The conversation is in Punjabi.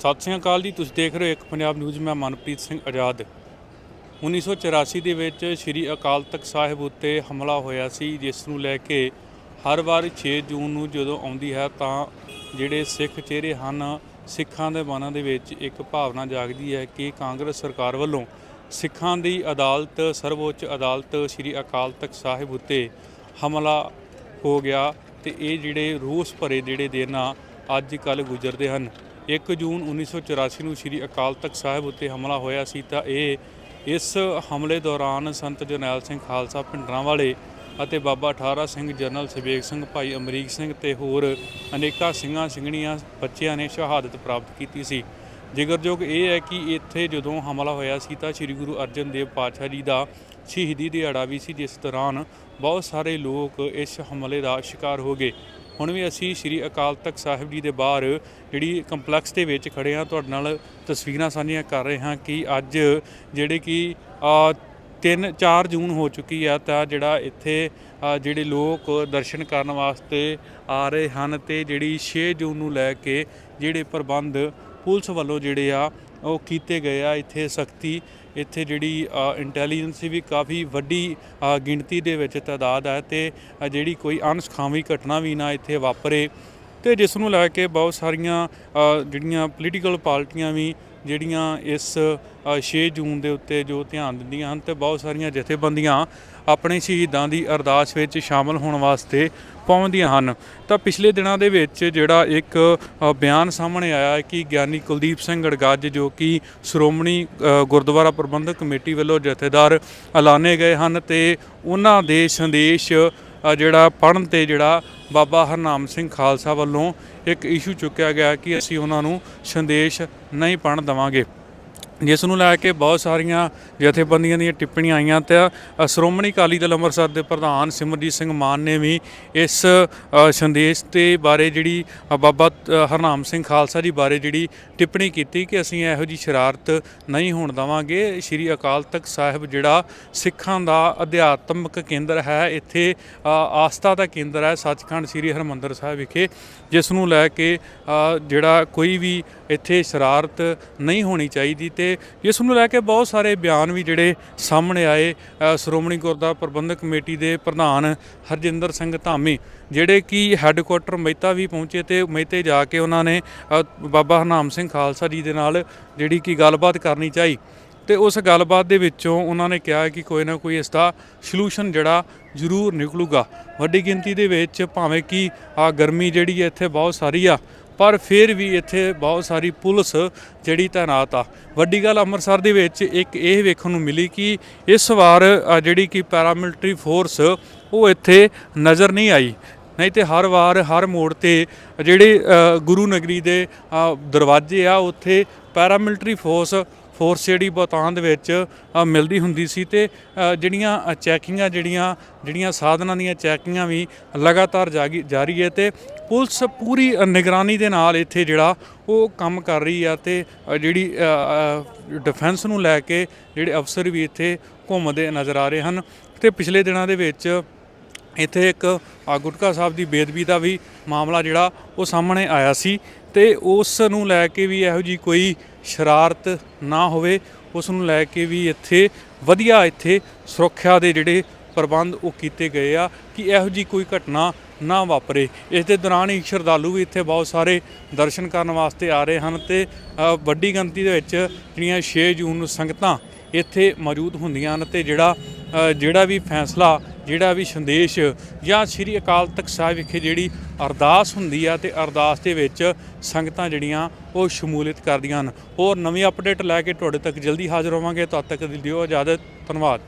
ਸਤਿ ਸ੍ਰੀ ਅਕਾਲ ਜੀ, ਤੁਸੀਂ ਦੇਖ ਰਹੇ ਹੋ ਇੱਕ ਪੰਜਾਬ ਨਿਊਜ਼, ਮੈਂ ਮਨਪ੍ਰੀਤ ਸਿੰਘ ਆਜ਼ਾਦ। 1984 ਦੇ ਵਿੱਚ ਸ੍ਰੀ ਅਕਾਲ ਤਖਤ ਸਾਹਿਬ ਉੱਤੇ ਹਮਲਾ ਹੋਇਆ ਸੀ, ਜਿਸ ਨੂੰ ਲੈ ਕੇ ਹਰ ਵਾਰ 6 ਜੂਨ ਨੂੰ ਜਦੋਂ ਆਉਂਦੀ ਹੈ ਤਾਂ ਜਿਹੜੇ ਸਿੱਖ ਚਿਹਰੇ ਹਨ, ਸਿੱਖਾਂ ਦੇ ਮਨਾਂ ਦੇ ਵਿੱਚ ਇੱਕ ਭਾਵਨਾ ਜਾਗਦੀ ਹੈ ਕਿ ਕਾਂਗਰਸ ਸਰਕਾਰ ਵੱਲੋਂ ਸਿੱਖਾਂ ਦੀ ਅਦਾਲਤ, ਸਰਵਉੱਚ ਅਦਾਲਤ ਸ੍ਰੀ ਅਕਾਲ ਤਖਤ ਸਾਹਿਬ ਉੱਤੇ ਹਮਲਾ ਹੋ ਗਿਆ ਤੇ ਇਹ ਜਿਹੜੇ ਰੋਸ ਭਰੇ ਜਿਹੜੇ ਦਿਨ ਆ, ਅੱਜ ਕੱਲ ਗੁਜ਼ਰਦੇ ਹਨ। 1 ਜੂਨ 1984 ਨੂੰ ਸ੍ਰੀ ਅਕਾਲ ਤਖਤ ਸਾਹਿਬ ਉੱਤੇ ਹਮਲਾ ਹੋਇਆ ਸੀ ਤਾਂ ਇਹ ਇਸ ਹਮਲੇ ਦੌਰਾਨ ਸੰਤ ਜਰਨੈਲ ਸਿੰਘ ਖਾਲਸਾ ਪਿੰਡਰਾਂ ਵਾਲੇ ਅਤੇ ਬਾਬਾ ਠਾਰਾ ਸਿੰਘ ਜਨਰਲ ਸਵੇਗ ਸਿੰਘ, ਭਾਈ ਅਮਰੀਕ ਸਿੰਘ ਤੇ ਹੋਰ ਅਨੇਕਾਂ ਸਿੰਘਾਂ ਸਿੰਘਣੀਆਂ ਬੱਚਿਆਂ ਨੇ ਸ਼ਹਾਦਤ ਪ੍ਰਾਪਤ ਕੀਤੀ ਸੀ। ਜਿਗਰਯੋਗ ਇਹ ਹੈ ਕਿ ਇੱਥੇ ਜਦੋਂ ਹਮਲਾ ਹੋਇਆ ਸੀ ਤਾਂ ਸ੍ਰੀ ਗੁਰੂ ਅਰਜਨ ਦੇਵ ਪਾਤਸ਼ਾਹ ਜੀ ਦਾ ਸ਼ਹੀਦੀ ਦਿਹਾੜਾ ਵੀ ਸੀ, ਜਿਸ ਦੌਰਾਨ ਬਹੁਤ ਸਾਰੇ ਲੋਕ ਇਸ ਹਮਲੇ ਦਾ ਸ਼ਿਕਾਰ ਹੋ ਗਏ। ਹੁਣ ਵੀ ਅਸੀਂ ਸ੍ਰੀ ਅਕਾਲ ਤਖਤ ਸਾਹਿਬ ਜੀ ਦੇ ਬਾਹਰ ਜਿਹੜੀ ਕੰਪਲੈਕਸ ਦੇ ਵਿੱਚ ਖੜੇ ਹਾਂ ਤੁਹਾਡੇ ਨਾਲ ਤਸਵੀਰਾਂ ਸਾਂਝੀਆਂ ਕਰ ਰਹੇ ਹਾਂ ਕਿ ਅੱਜ ਜਿਹੜੇ ਕਿ ਅ, ਤਿੰਨ 4 ਜੂਨ ਹੋ ਚੁੱਕੀ ਆ ਤਾਂ ਜਿਹੜਾ ਇੱਥੇ ਜਿਹੜੇ ਲੋਕ ਦਰਸ਼ਨ ਕਰਨ ਵਾਸਤੇ ਆ ਰਹੇ ਹਨ ਤੇ ਜਿਹੜੀ 6 ਜੂਨ ਨੂੰ ਲੈ ਕੇ ਜਿਹੜੇ ਪ੍ਰਬੰਧ ਪੁਲਿਸ ਵੱਲੋਂ ਜਿਹੜੇ ਆ ਉਹ ਕੀਤੇ ਗਏ ਆ ਇੱਥੇ ਸਖਤੀ ਇੱਥੇ ਜਿਹੜੀ ਇੰਟੈਲੀਜੈਂਸ ਵੀ ਕਾਫੀ ਵੱਡੀ ਗਿਣਤੀ ਦੇ ਵਿੱਚ ਤਾਦਾਦ ਹੈ ਤੇ ਜਿਹੜੀ ਕੋਈ ਅਣਸੁਖਾਵੀ ਘਟਨਾ ਵੀ ਨਾ ਇੱਥੇ ਵਾਪਰੇ। ਤੇ ਜਿਸ ਨੂੰ ਲੈ ਕੇ ਬਹੁਤ ਸਾਰੀਆਂ ਜਿਹੜੀਆਂ ਪੋਲੀਟੀਕਲ ਪਾਰਟੀਆਂ ਵੀ ਜਿਹੜੀਆਂ ਇਸ ਅ, 6 ਜੂਨ ਦੇ ਉੱਤੇ ਜੋ ਧਿਆਨ ਦਿੰਦੀਆਂ ਹਨ ਤੇ ਬਹੁਤ ਸਾਰੀਆਂ ਜਥੇਬੰਦੀਆਂ ਆਪਣੇ ਸ਼ਹੀਦਾਂ ਦੀ ਅਰਦਾਸ ਵਿੱਚ ਸ਼ਾਮਲ ਹੋਣ ਵਾਸਤੇ ਪਹੁੰਚਦੀਆਂ ਹਨ। ਤਾਂ ਪਿਛਲੇ ਦਿਨਾਂ ਦੇ ਵਿੱਚ ਜਿਹੜਾ ਇੱਕ ਬਿਆਨ ਸਾਹਮਣੇ ਆਇਆ ਕਿ ਗਿਆਨੀ ਕੁਲਦੀਪ ਸਿੰਘ ਗੜਗੱਜ ਜੋ ਕਿ ਸ਼੍ਰੋਮਣੀ ਗੁਰਦੁਆਰਾ ਪ੍ਰਬੰਧਕ ਕਮੇਟੀ ਵੱਲੋਂ ਜਥੇਦਾਰ ਐਲਾਨੇ ਗਏ ਹਨ ਤੇ ਉਹਨਾਂ ਦੇ ਸੰਦੇਸ਼ ਜਿਹੜਾ ਪੜਨ ਤੇ ਜਿਹੜਾ ਬਾਬਾ ਹਰਨਾਮ ਸਿੰਘ ਖਾਲਸਾ ਵੱਲੋਂ ਇੱਕ ਇਸ਼ੂ ਚੁੱਕਿਆ ਗਿਆ ਕਿ ਅਸੀਂ ਉਹਨਾਂ ਨੂੰ ਸੰਦੇਸ਼ ਨਹੀਂ ਪੜਨ ਦੇਵਾਂਗੇ। ਜਿਸ ਨੂੰ ਲੈ ਕੇ ਬਹੁਤ ਸਾਰੀਆਂ ਜਥੇਬੰਦੀਆਂ ਦੀਆਂ ਟਿੱਪਣੀਆਂ ਆਈਆਂ ਤੇ ਸ਼੍ਰੋਮਣੀ ਅਕਾਲੀ ਦਲ ਅੰਮ੍ਰਿਤਸਰ ਦੇ ਪ੍ਰਧਾਨ ਸਿਮਰਜੀਤ ਸਿੰਘ ਮਾਨ ਨੇ ਵੀ ਇਸ ਸੰਦੇਸ਼ ਤੇ ਬਾਰੇ ਜਿਹੜੀ ਬਾਬਾ ਹਰਨਾਮ ਸਿੰਘ ਖਾਲਸਾ ਜੀ ਬਾਰੇ ਜਿਹੜੀ ਟਿੱਪਣੀ ਕੀਤੀ ਕਿ ਅਸੀਂ ਇਹੋ ਜੀ ਸ਼ਰਾਰਤ ਨਹੀਂ ਹੋਣ ਦੇਵਾਂਗੇ। ਸ਼੍ਰੀ ਅਕਾਲ ਤਖਤ ਸਾਹਿਬ ਜਿਹੜਾ ਸਿੱਖਾਂ ਦਾ ਅਧਿਆਤਮਿਕ ਕੇਂਦਰ ਹੈ, ਇੱਥੇ ਆਸਥਾ ਦਾ ਕੇਂਦਰ ਹੈ, ਸੱਚਖੰਡ ਸ੍ਰੀ ਹਰਮੰਦਰ ਸਾਹਿਬ ਵਿਖੇ, ਜਿਸ ਨੂੰ ਲੈ ਕੇ ਜਿਹੜਾ ਕੋਈ ਵੀ ਇੱਥੇ ਸ਼ਰਾਰਤ ਨਹੀਂ ਹੋਣੀ ਚਾਹੀਦੀ ਤੇ ਇਸ ਨੂੰ ਲੈ ਕੇ ਬਹੁਤ ਸਾਰੇ ਬਿਆਨ ਵੀ ਜਿਹੜੇ ਸਾਹਮਣੇ ਆਏ। ਸ਼੍ਰੋਮਣੀ ਗੁਰਦੁਆਰਾ ਪ੍ਰਬੰਧਕ ਕਮੇਟੀ ਦੇ ਪ੍ਰਧਾਨ ਹਰਜਿੰਦਰ ਸਿੰਘ ਧਾਮੀ, ਜਿਹੜੇ ਕਿ ਹੈੱਡਕੁਆਟਰ ਮਹਿਤਾ ਵੀ ਪਹੁੰਚੇ ਤੇ ਮਹਿਤੇ ਜਾ ਕੇ ਉਹਨਾਂ ਨੇ ਬਾਬਾ ਹਰਨਾਮ ਸਿੰਘ ਖਾਲਸਾ ਜੀ ਦੇ ਨਾਲ ਜਿਹੜੀ ਕਿ ਗੱਲਬਾਤ ਕਰਨੀ ਚਾਹੀ। ਤੇ ਉਸ ਗੱਲਬਾਤ ਦੇ ਵਿੱਚੋਂ ਉਹਨਾਂ ਨੇ ਕਿਹਾ ਕਿ ਕੋਈ ਨਾ ਕੋਈ ਇਸ ਦਾ ਸੋਲੂਸ਼ਨ ਜਿਹੜਾ ਜ਼ਰੂਰ ਨਿਕਲੂਗਾ। ਵੱਡੀ ਗਿਣਤੀ ਦੇ ਵਿੱਚ ਭਾਵੇਂ ਕਿ ਆ ਗਰਮੀ ਜਿਹੜੀ ਹੈ ਇੱਥੇ ਬਹੁਤ ਸਾਰੀ ਆ ਪਰ ਫਿਰ ਵੀ ਇੱਥੇ ਬਹੁਤ ਸਾਰੀ ਪੁਲਿਸ ਜਿਹੜੀ ਤਾਇਨਾਤ ਆ। ਵੱਡੀ ਗੱਲ ਅੰਮ੍ਰਿਤਸਰ ਦੇ ਵਿੱਚ ਇੱਕ ਇਹ ਵੇਖਣ ਨੂੰ ਮਿਲੀ ਕਿ ਇਸ ਵਾਰ ਜਿਹੜੀ ਕਿ ਪੈਰਾਮਿਲਟਰੀ ਫੋਰਸ, ਉਹ ਇੱਥੇ ਨਜ਼ਰ ਨਹੀਂ ਆਈ। ਨਹੀਂ ਤੇ ਹਰ ਵਾਰ, ਹਰ ਮੋੜ ਤੇ ਜਿਹੜੇ ਗੁਰੂ ਨਗਰੀ ਦੇ ਦਰਵਾਜ਼ੇ ਆ, ਉੱਥੇ ਪੈਰਾਮਿਲਟਰੀ ਫੋਰਸ ਫੋਰਸ ਜਿਹੜੀ ਬਹੁਤਾਨ ਦੇ ਵਿੱਚ ਮਿਲਦੀ ਹੁੰਦੀ ਸੀ ਤੇ ਜਿਹੜੀਆਂ ਚੈਕਿੰਗਾਂ ਜਿਹੜੀਆਂ ਜਿਹੜੀਆਂ ਸਾਧਨਾਂ ਦੀਆਂ ਚੈਕਿੰਗਾਂ ਵੀ ਲਗਾਤਾਰ ਜਾਗੀ, ਜਾਰੀ ਹੈ ਤੇ ਪੁਲਿਸ ਪੂਰੀ ਨਿਗਰਾਨੀ ਦੇ ਨਾਲ ਇੱਥੇ ਜਿਹੜਾ ਉਹ ਕੰਮ ਕਰ ਰਹੀ ਆ ਤੇ ਜਿਹੜੀ ਡਿਫੈਂਸ ਨੂੰ ਲੈ ਕੇ ਜਿਹੜੇ ਅਫਸਰ ਵੀ ਇੱਥੇ ਘੁੰਮਦੇ ਨਜ਼ਰ ਆ ਰਹੇ ਹਨ ਤੇ ਪਿਛਲੇ ਦਿਨਾਂ ਦੇ ਵਿੱਚ ਇੱਥੇ ਇੱਕ ਗੁਟਕਾ ਸਾਹਿਬ ਦੀ ਬੇਦਬੀ ਦਾ ਵੀ ਮਾਮਲਾ ਜਿਹੜਾ ਉਹ ਸਾਹਮਣੇ ਆਇਆ ਸੀ। ਤੇ ਉਸ ਨੂੰ ਲੈ ਕੇ ਵੀ ਇਹੋ ਜੀ ਕੋਈ ਸ਼ਰਾਰਤ ਨਾ ਹੋਵੇ, ਉਸ ਨੂੰ ਲੈ ਕੇ ਵੀ ਇੱਥੇ ਵਧੀਆ ਇੱਥੇ ਸੁਰੱਖਿਆ ਦੇ ਜਿਹੜੇ ਪ੍ਰਬੰਧ ਉਹ ਕੀਤੇ ਗਏ ਆ ਕਿ ਇਹੋ ਜੀ ਕੋਈ ਘਟਨਾ ਨਾ ਵਾਪਰੇ। ਇਸ ਦੇ ਦੌਰਾਨ ਹੀ ਸ਼ਰਧਾਲੂ ਵੀ ਇੱਥੇ ਬਹੁਤ ਸਾਰੇ ਦਰਸ਼ਨ ਕਰਨ ਵਾਸਤੇ ਆ ਰਹੇ ਹਨ ਤੇ ਵੱਡੀ ਗਿਣਤੀ ਦੇ ਵਿੱਚ ਜਿਹੜੀਆਂ 6 ਜੂਨ ਨੂੰ ਸੰਗਤਾਂ ਇੱਥੇ ਮੌਜੂਦ ਹੁੰਦੀਆਂ ਹਨ ਤੇ ਜਿਹੜਾ ਜਿਹੜਾ ਵੀ ਫੈਸਲਾ, ਜਿਹੜਾ ਵੀ ਸੰਦੇਸ਼ ਜਾਂ ਸ੍ਰੀ ਅਕਾਲ ਤਖਤ ਸਾਹਿਬ ਵਿਖੇ ਜਿਹੜੀ ਅਰਦਾਸ ਹੁੰਦੀ ਆ ਤੇ ਅਰਦਾਸ ਦੇ ਵਿੱਚ ਸੰਗਤਾਂ ਜਿਹੜੀਆਂ ਉਹ ਸ਼ਮੂਲੀਅਤ ਕਰਦੀਆਂ ਹਨ। ਹੋਰ ਨਵੀਂ ਅਪਡੇਟ ਲੈ ਕੇ ਤੁਹਾਡੇ ਤੱਕ ਜਲਦੀ ਹਾਜ਼ਰ ਹੋਵਾਂਗੇ। ਤਦ ਤੱਕ ਦਿਓ ਇਜਾਜ਼ਤ। ਧੰਨਵਾਦ।